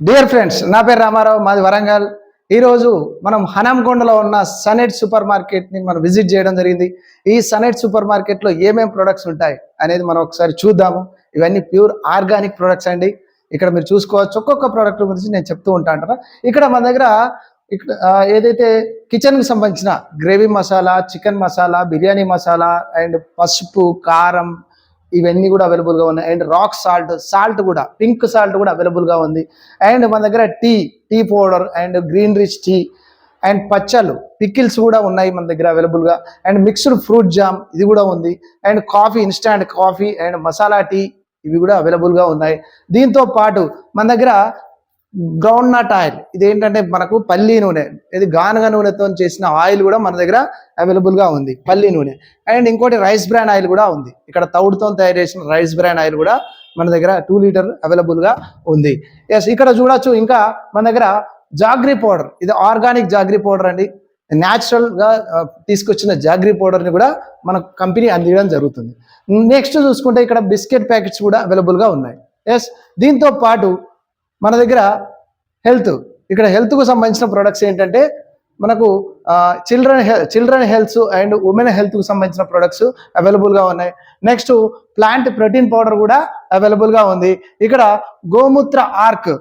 Dear friends నా పేరు రామారావు మాది వరంగల్. ఈరోజు మనం హనంకొండలో ఉన్న సనెట్ సూపర్ మార్కెట్ని మనం విజిట్ చేయడం జరిగింది. ఈ సనెట్ సూపర్ మార్కెట్లో ఏమేమి ప్రొడక్ట్స్ ఉంటాయి అనేది మనం ఒకసారి చూద్దాము. ఇవన్నీ ప్యూర్ ఆర్గానిక్ ప్రొడక్ట్స్ అండి. ఇక్కడ మీరు చూసుకోవచ్చు ఒక్కొక్క ప్రోడక్ట్ గురించి నేను చెప్తూ ఉంటాను కదా ఇక్కడ మన దగ్గర ఇక్కడ ఏదైతే కిచెన్కి సంబంధించిన gravy masala chicken masala biryani masala and పసుపు కారం ఇవన్నీ కూడా అవైలబుల్గా ఉన్నాయి. అండ్ రాక్ సాల్ట్ సాల్ట్ కూడా పింక్ సాల్ట్ కూడా అవైలబుల్గా ఉంది. అండ్ మన దగ్గర tea tea powder and green rich tea and పచ్చలు పికిల్స్ కూడా ఉన్నాయి మన దగ్గర అవైలబుల్గా అండ్ మిక్స్డ్ ఫ్రూట్ జామ్ ఇది కూడా ఉంది. And coffee instant coffee and masala tea ఇవి కూడా అవైలబుల్గా ఉన్నాయి. దీంతో పాటు మన దగ్గర గ్రౌండ్ నట్ ఆయిల్. ఇది ఏంటంటే మనకు పల్లి నూనె. ఇది గానుగ నూనెతో చేసిన ఆయిల్ కూడా మన దగ్గర అవైలబుల్గా ఉంది. పల్లి నూనె. అండ్ ఇంకోటి రైస్ బ్రాన్ ఆయిల్ కూడా ఉంది. ఇక్కడ తౌడుతో తయారు చేసిన రైస్ బ్రాన్ ఆయిల్ కూడా మన దగ్గర టూ లీటర్ అవైలబుల్గా ఉంది. ఎస్ ఇక్కడ చూడొచ్చు. ఇంకా మన దగ్గర జాగ్రీ పౌడర్. ఇది ఆర్గానిక్ జాగ్రీ పౌడర్ అండి. న్యాచురల్గా తీసుకొచ్చిన జాగ్రీ పౌడర్ని కూడా మన కంపెనీ అందించడం జరుగుతుంది. నెక్స్ట్ చూసుకుంటే ఇక్కడ బిస్కెట్ ప్యాకెట్స్ కూడా అవైలబుల్గా ఉన్నాయి. ఎస్ దీంతో పాటు మన దగ్గర హెల్త్ ఇక్కడ హెల్త్కు సంబంధించిన ప్రొడక్ట్స్ ఏంటంటే మనకు children children health and women హెల్త్కు సంబంధించిన ప్రొడక్ట్స్ అవైలబుల్గా ఉన్నాయి. నెక్స్ట్ ప్లాంట్ ప్రోటీన్ పౌడర్ కూడా అవైలబుల్గా ఉంది. ఇక్కడ గోమూత్ర ఆర్క్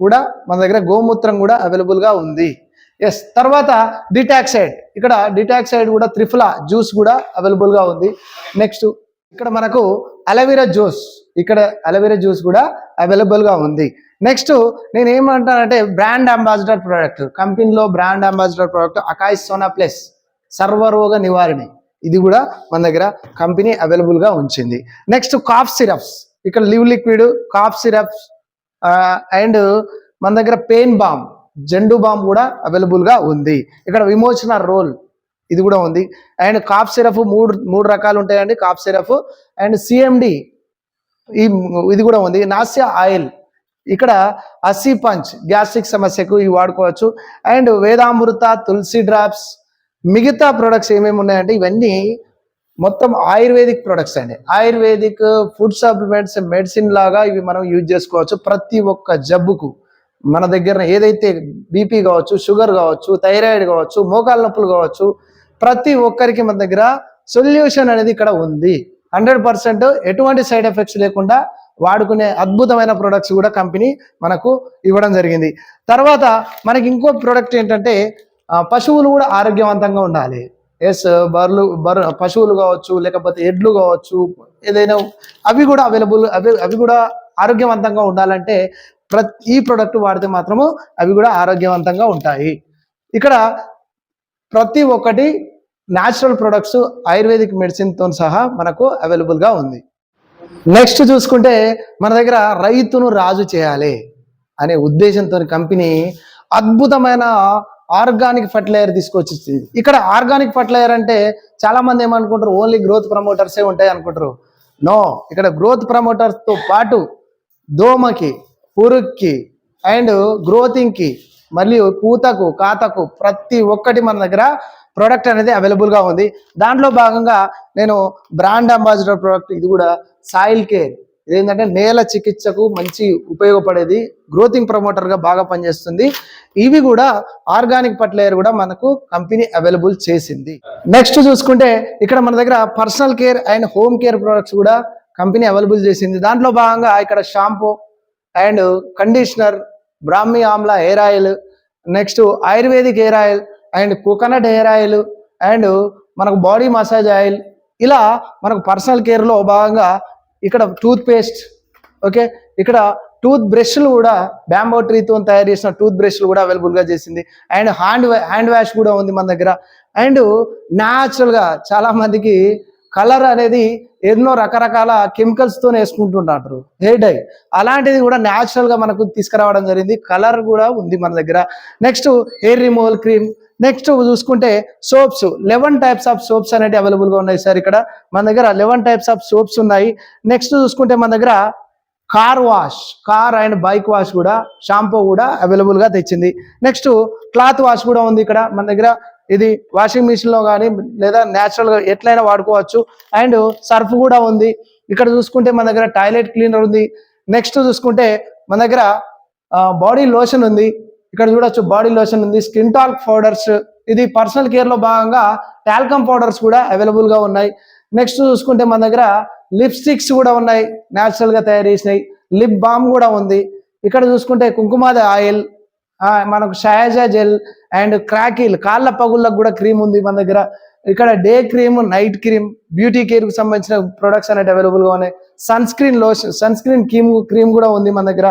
కూడా మన దగ్గర గోమూత్రం కూడా అవైలబుల్గా ఉంది. ఎస్ తర్వాత డిటాక్సైడ్. ఇక్కడ డిటాక్సైడ్ కూడా త్రిఫుల జ్యూస్ కూడా అవైలబుల్గా ఉంది. నెక్స్ట్ ఇక్కడ మనకు అలవీరా జ్యూస్ ఇక్కడ అలవీరా జ్యూస్ కూడా అవైలబుల్గా ఉంది. నెక్స్ట్ నేను ఏమంటానంటే బ్రాండ్ అంబాసిడర్ ప్రోడక్ట్ కంపెనీలో బ్రాండ్ అంబాసిడర్ ప్రోడక్ట్ అకాయ్ సోనా ప్లస్ సర్వరోగ నివారణి. ఇది కూడా మన దగ్గర కంపెనీ అవైలబుల్గా ఉంచింది. నెక్స్ట్ కాఫ్ సిరప్స్ ఇక్కడ Liv liquid cough syrups and మన దగ్గర పెయిన్ బామ్ జెండు బామ్ కూడా అవైలబుల్గా ఉంది. ఇక్కడ విమోచన రోల్ ఇది కూడా ఉంది. అండ్ కాఫ్ సిరఫ్ మూడు మూడు రకాలు ఉంటాయండి కాఫ్ సిరఫ్ అండ్ సిఎండి ఈ ఇది కూడా ఉంది. Nausea oil. ఇక్కడ అస్సీ పంచ్ గ్యాస్ట్రిక్ సమస్యకు ఇవి వాడుకోవచ్చు. అండ్ వేదామృత తులసి డ్రాప్స్ మిగతా ప్రొడక్ట్స్ ఏమేమి ఉన్నాయంటే ఇవన్నీ మొత్తం ఆయుర్వేదిక్ ప్రొడక్ట్స్ అండి. ఆయుర్వేదిక్ ఫుడ్ సప్లిమెంట్స్ మెడిసిన్ లాగా ఇవి మనం యూజ్ చేసుకోవచ్చు ప్రతి ఒక్క జబ్బుకు. మన దగ్గర ఏదైతే బీపీ కావచ్చు షుగర్ కావచ్చు థైరాయిడ్ కావచ్చు మోకాల నొప్పులు కావచ్చు ప్రతి ఒక్కరికి మన దగ్గర సొల్యూషన్ అనేది ఇక్కడ ఉంది. హండ్రెడ్ పర్సెంట్ ఎటువంటి సైడ్ ఎఫెక్ట్స్ లేకుండా వాడుకునే అద్భుతమైన ప్రొడక్ట్స్ కూడా కంపెనీ మనకు ఇవ్వడం జరిగింది. తర్వాత మనకి ఇంకో ప్రోడక్ట్ ఏంటంటే పశువులు కూడా ఆరోగ్యవంతంగా ఉండాలి. ఎస్ బర్లు బర్ పశువులు కావచ్చు లేకపోతే ఎడ్లు కావచ్చు ఏదైనా అవి కూడా అవైలబుల్ అవి అవి కూడా ఆరోగ్యవంతంగా ఉండాలంటే ప్రతి ఈ ప్రోడక్ట్ వాడితే మాత్రము అవి కూడా ఆరోగ్యవంతంగా ఉంటాయి. ఇక్కడ ప్రతి ఒక్కటి న్యాచురల్ ప్రొడక్ట్స్ ఆయుర్వేదిక్ మెడిసిన్తో సహా మనకు అవైలబుల్గా ఉంది. నెక్స్ట్ చూసుకుంటే మన దగ్గర రైతును రాజు చేయాలి అనే ఉద్దేశంతో కంపెనీ అద్భుతమైన ఆర్గానిక్ ఫర్టిలైజర్ తీసుకొచ్చింది. ఇక్కడ ఆర్గానిక్ ఫర్టిలైజర్ అంటే చాలామంది ఏమనుకుంటారు ఓన్లీ గ్రోత్ ప్రమోటర్సే ఉంటాయి అనుకుంటారు. నో ఇక్కడ గ్రోత్ ప్రమోటర్స్తో పాటు దోమకి పురుగుకి అండ్ గ్రోతింగ్కి మరియు పూతకు కాతకు ప్రతి ఒక్కటి మన దగ్గర ప్రోడక్ట్ అనేది అవైలబుల్గా ఉంది. దాంట్లో భాగంగా నేను బ్రాండ్ అంబాసిడర్ ప్రోడక్ట్ ఇది కూడా సాయిల్ కేర్ ఇదేంటంటే నేల చికిత్సకు మంచి ఉపయోగపడేది గ్రోతింగ్ ప్రమోటర్గా బాగా పనిచేస్తుంది. ఇవి కూడా ఆర్గానిక్ ఫర్టిలైజర్ కూడా మనకు కంపెనీ అవైలబుల్ చేసింది. నెక్స్ట్ చూసుకుంటే ఇక్కడ మన దగ్గర personal care and home care products కూడా కంపెనీ అవైలబుల్ చేసింది. దాంట్లో భాగంగా ఇక్కడ shampoo and conditioner Brahmi amla hair oil next ayurvedic hair oil and coconut hair oil and మనకు బాడీ మసాజ్ ఆయిల్. ఇలా మనకు పర్సనల్ కేర్లో భాగంగా ఇక్కడ టూత్ పేస్ట్ ఓకే? ఇక్కడ టూత్ బ్రష్లు కూడా బ్యాంబో ట్రీతో తయారు చేసిన టూత్ బ్రష్లు కూడా అవైలబుల్గా చేసింది. అండ్ హ్యాండ్ హ్యాండ్ వాష్ కూడా ఉంది మన దగ్గర. అండ్ న్యాచురల్గా చాలా మందికి కలర్ అనేది ఎన్నో రకరకాల కెమికల్స్తో వేసుకుంటుంటారు. Hair dye. అలాంటిది కూడా న్యాచురల్గా మనకు తీసుకురావడం జరిగింది. కలర్ కూడా ఉంది మన దగ్గర. Next hair removal cream next చూసుకుంటే soaps eleven types of soaps అనేవి అవైలబుల్గా ఉన్నాయి సార్ ఇక్కడ. మన దగ్గర లెవెన్ టైప్స్ ఆఫ్ సోప్స్ ఉన్నాయి. నెక్స్ట్ చూసుకుంటే మన దగ్గర car wash car and bike wash కూడా షాంపూ కూడా అవైలబుల్గా తెచ్చింది. నెక్స్ట్ క్లాత్ వాష్ కూడా ఉంది ఇక్కడ. మన దగ్గర ఇది వాషింగ్ మిషన్లో కానీ లేదా న్యాచురల్గా ఎట్లయినా వాడుకోవచ్చు. అండ్ సర్ఫ్ కూడా ఉంది. ఇక్కడ చూసుకుంటే మన దగ్గర టాయిలెట్ క్లీనర్ ఉంది. నెక్స్ట్ చూసుకుంటే మన దగ్గర బాడీ లోషన్ ఉంది. ఇక్కడ చూడొచ్చు బాడీ లోషన్ ఉంది స్కిన్ టాల్క్ పౌడర్స్ ఇది పర్సనల్ కేర్లో భాగంగా టాల్కమ్ పౌడర్స్ కూడా అవైలబుల్గా ఉన్నాయి. నెక్స్ట్ చూసుకుంటే మన దగ్గర లిప్స్టిక్స్ కూడా ఉన్నాయి న్యాచురల్గా తయారు చేసినాయి లిప్ బామ్ కూడా ఉంది. ఇక్కడ చూసుకుంటే కుంకుమాద ఆయిల్ ఆ, మనకు షయాజా జెల్ అండ్ క్రాకిల్ కాళ్ళ పగుళ్ళకు కూడా క్రీమ్ ఉంది మన దగ్గర. ఇక్కడ day cream night cream beauty కేర్కు సంబంధించిన ప్రొడక్ట్స్ అనేవి అవైలబుల్గా ఉన్నాయి. Sunscreen lotion sunscreen cream cream కూడా ఉంది మన దగ్గర.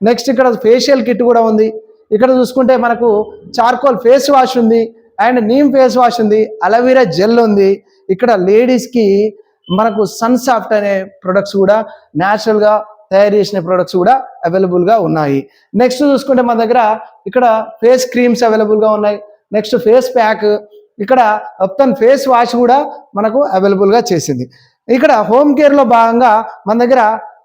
నెక్స్ట్ ఇక్కడ ఫేషియల్ కిట్ కూడా ఉంది. ఇక్కడ చూసుకుంటే మనకు చార్కోల్ ఫేస్ వాష్ ఉంది అండ్ నీమ్ ఫేస్ వాష్ ఉంది అలవీరా జెల్ ఉంది. ఇక్కడ లేడీస్కి మనకు సన్ సాఫ్ట్ అనే ప్రొడక్ట్స్ కూడా న్యాచురల్గా తయారు చేసిన ప్రొడక్ట్స్ కూడా అవైలబుల్గా ఉన్నాయి. నెక్స్ట్ చూసుకుంటే మన దగ్గర ఇక్కడ ఫేస్ క్రీమ్స్ అవైలబుల్గా ఉన్నాయి. నెక్స్ట్ ఫేస్ ప్యాక్ ఇక్కడ అప్తన్ ఫేస్ వాష్ కూడా మనకు అవైలబుల్గా చేసింది. ఇక్కడ హోమ్ కేర్లో భాగంగా మన దగ్గర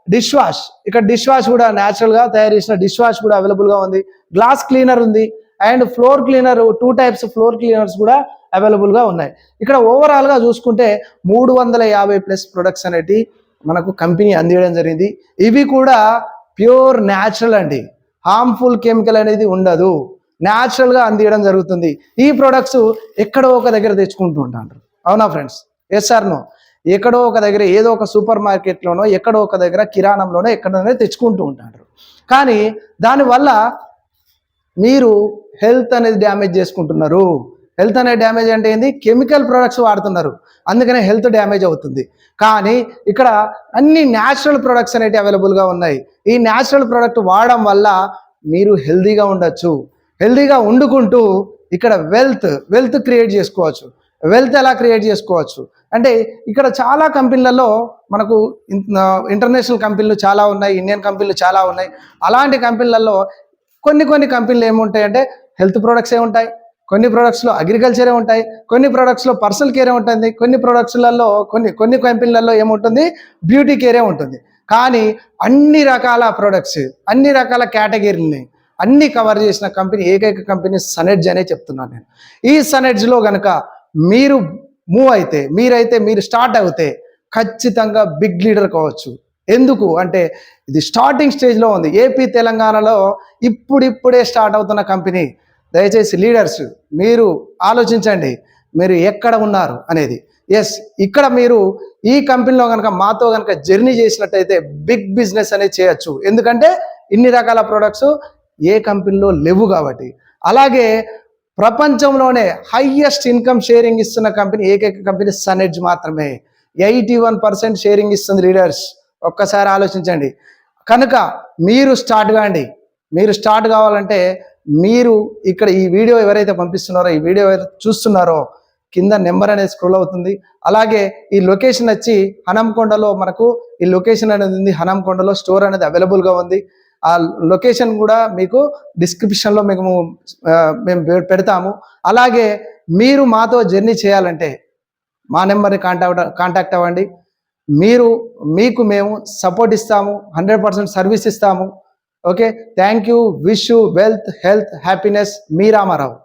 డిష్ వాష్. ఇక్కడ డిష్ వాష్ కూడా న్యాచురల్గా తయారు చేసిన డిష్ వాష్ కూడా అవైలబుల్గా ఉంది. గ్లాస్ క్లీనర్ ఉంది. And floor cleaner two types floor cleaners కూడా అవైలబుల్గా ఉన్నాయి. ఇక్కడ ఓవరాల్గా చూసుకుంటే మూడు వందల యాభై ప్లస్ ప్రొడక్ట్స్ అనేటి మనకు కంపెనీ అందించడం జరిగింది. ఇవి కూడా ప్యూర్ న్యాచురల్ అండి. హార్మ్ఫుల్ కెమికల్ అనేది ఉండదు. న్యాచురల్గా అందించడం జరుగుతుంది. ఈ ప్రొడక్ట్స్ ఎక్కడో ఒక దగ్గర తెచ్చుకుంటూ ఉంటారు. అవునా ఫ్రెండ్స్ ఎస్ సార్ నో ఎక్కడో ఒక దగ్గర ఏదో ఒక సూపర్ మార్కెట్లోనో ఎక్కడో ఒక దగ్గర కిరాణంలోనో ఎక్కడైనా తెచ్చుకుంటూ ఉంటారు. కానీ దానివల్ల మీరు హెల్త్ అనేది డ్యామేజ్ చేసుకుంటున్నారు. హెల్త్ అనేది డ్యామేజ్ అంటే ఏంది? కెమికల్ ప్రొడక్ట్స్ వాడుతున్నారు. అందుకనే హెల్త్ డ్యామేజ్ అవుతుంది. కానీ ఇక్కడ అన్ని న్యాచురల్ ప్రొడక్ట్స్ అనేవి అవైలబుల్గా ఉన్నాయి. ఈ న్యాచురల్ ప్రొడక్ట్ వాడడం వల్ల మీరు హెల్తీగా ఉండొచ్చు. హెల్తీగా వండుకుంటూ ఇక్కడ వెల్త్ వెల్త్ క్రియేట్ చేసుకోవచ్చు. వెల్త్ ఎలా క్రియేట్ చేసుకోవచ్చు? అంటే ఇక్కడ చాలా కంపెనీలలో మనకు ఇంటర్నేషనల్ కంపెనీలు చాలా ఉన్నాయి ఇండియన్ కంపెనీలు చాలా ఉన్నాయి. అలాంటి కంపెనీలలో కొన్ని కొన్ని కంపెనీలు ఏముంటాయంటే హెల్త్ ప్రొడక్ట్స్ ఏ ఉంటాయి కొన్ని ప్రొడక్ట్స్లో అగ్రికల్చరే ఉంటాయి కొన్ని ప్రొడక్ట్స్లో పర్సనల్ కేరే ఉంటుంది కొన్ని ప్రొడక్ట్స్లలో కొన్ని కొన్ని కంపెనీలలో ఏముంటుంది? బ్యూటీ కేరే ఉంటుంది. కానీ అన్ని రకాల ప్రొడక్ట్స్ అన్ని రకాల కేటగిరీని అన్ని కవర్ చేసిన కంపెనీ ఏకైక కంపెనీ సనెడ్జ్ అనే చెప్తున్నాను నేను. ఈ సనెడ్జ్లో కనుక మీరు మూవ్ అయితే మీరైతే మీరు స్టార్ట్ అవుతే ఖచ్చితంగా బిగ్ లీడర్ కావచ్చు. ఎందుకు? అంటే ఇది స్టార్టింగ్ స్టేజ్లో ఉంది. ఏపీ తెలంగాణలో ఇప్పుడిప్పుడే స్టార్ట్ అవుతున్న కంపెనీ దయచేసి లీడర్స్ మీరు ఆలోచించండి. మీరు ఎక్కడ ఉన్నారు అనేది. ఎస్ ఇక్కడ మీరు ఈ కంపెనీలో కనుక మాతో కనుక జర్నీ చేసినట్టయితే బిగ్ బిజినెస్ అనేది చేయొచ్చు. ఎందుకంటే ఇన్ని రకాల ప్రొడక్ట్స్ ఏ కంపెనీలో లేవు కాబట్టి. అలాగే ప్రపంచంలోనే హయ్యెస్ట్ ఇన్కమ్ షేరింగ్ ఇస్తున్న కంపెనీ ఏకైక కంపెనీ సనెడ్జ్ మాత్రమే. ఎయిటీ వన్ పర్సెంట్ షేరింగ్ ఇస్తుంది లీడర్స్ ఒక్కసారి ఆలోచించండి. కనుక మీరు స్టార్ట్ కాండి. మీరు స్టార్ట్ కావాలంటే మీరు ఇక్కడ ఈ వీడియో ఎవరైతే పంపిస్తున్నారో ఈ వీడియో చూస్తున్నారో కింద నెంబర్ అనేది స్క్రోల్ అవుతుంది. అలాగే ఈ లొకేషన్ వచ్చి హనంకొండలో మనకు ఈ లొకేషన్ అనేది ఉంది. హనంకొండలో స్టోర్ అనేది అవైలబుల్గా ఉంది. ఆ లొకేషన్ కూడా మీకు డిస్క్రిప్షన్లో మేము మేము పెడతాము. అలాగే మీరు మాతో జర్నీ చేయాలంటే మా నెంబర్ని కాంటాక్ట్ కాంటాక్ట్ అవ్వండి. మీరు మీకు మేము సపోర్ట్ ఇస్తాము హండ్రెడ్ పర్సెంట్ సర్వీస్ ఇస్తాము. Okay? Thank you wish you wealth health happiness me Ramarao